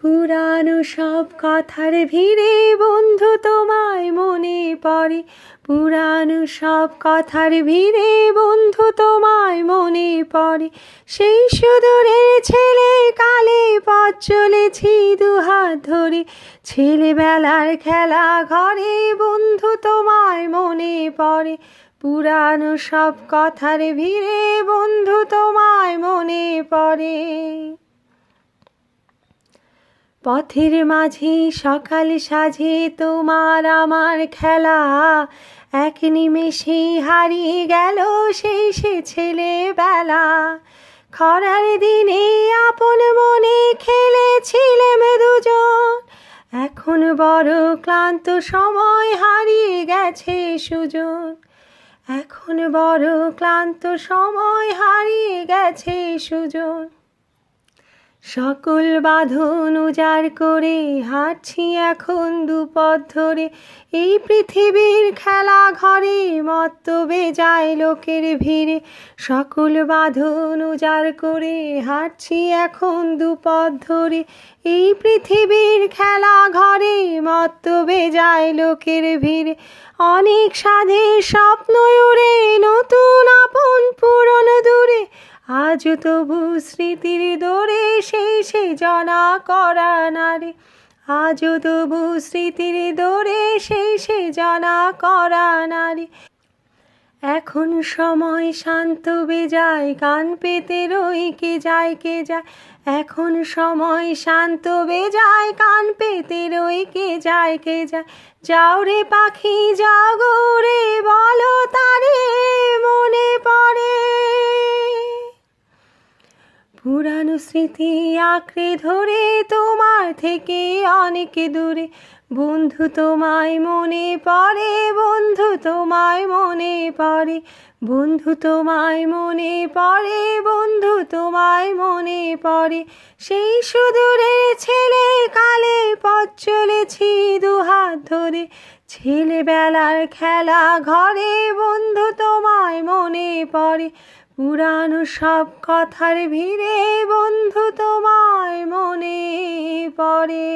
পুরানো সব কথার ভিড়ে বন্ধু তোমায় মনে পড়ে। পুরানো সব কথার ভিড়ে বন্ধু তোমায় মনে পড়ে। সেই সুদূরের ছেলে কালে পথ চলেছি দুহাত ধরে। ছেলেবেলার খেলা ঘরে বন্ধু তোমায় মনে পড়ে। পুরানো সব কথার ভিড়ে বন্ধু তোমায় মনে পড়ে। পথের মাঝে সকাল সাজে তোমার আমার খেলা। এক নিমেষে হারিয়ে গেল সেই সে ছেলেবেলা। খরার দিনে আপন মনে খেলেছিলাম দুজন। এখন বড় ক্লান্ত সময় হারিয়ে গেছে সুজন এখন বড় ক্লান্ত সময় হারিয়ে গেছে সুজন সকল বাঁধন উজাড় করে হাঁটছি এখন দুপথ ধরে। এই পৃথিবীর খেলা ঘরে মত্ত বেজায় লোকের ভিড়ে। সকল বাঁধন উজাড় করে হাঁটছি এখন দুপথ ধরে। এই পৃথিবীর খেলা ঘরে মত্ত বেজায় লোকের ভিড়ে। অনেক সাধে স্বপ্ন উড়ে নতুন আজ তবু স্মৃতির দোরে সেই সে জনা করা নারে। আজ তবু স্মৃতির দোরে সেই সে জনা করা নারী। এখন সময় শান্ত বেজায় কান পেতে রই কে যায় কে যায়। এখন সময় শান্ত বেজায় কান পেতে রই কে যায় কে যায়। যাও রে পাখি যাও রে বলো তারে। পুরানো স্মৃতি আঁকড়ে ধরে তোমার থেকে অনেক দূরে। বন্ধু তোমায় মনে পড়ে, বন্ধু তোমায় মনে পড়ে। বন্ধু তোমায় মনে পড়ে, বন্ধু তোমায় মনে পড়ে। সেই সুদূরের ছেলে কালে পথ চলেছি দুহাত ধরে। ছেলেবেলার খেলা ঘরে বন্ধু তোমায় মনে পড়ে। পুরানো সব কথার ভিড়ে বন্ধু তোমায় মনে পড়ে।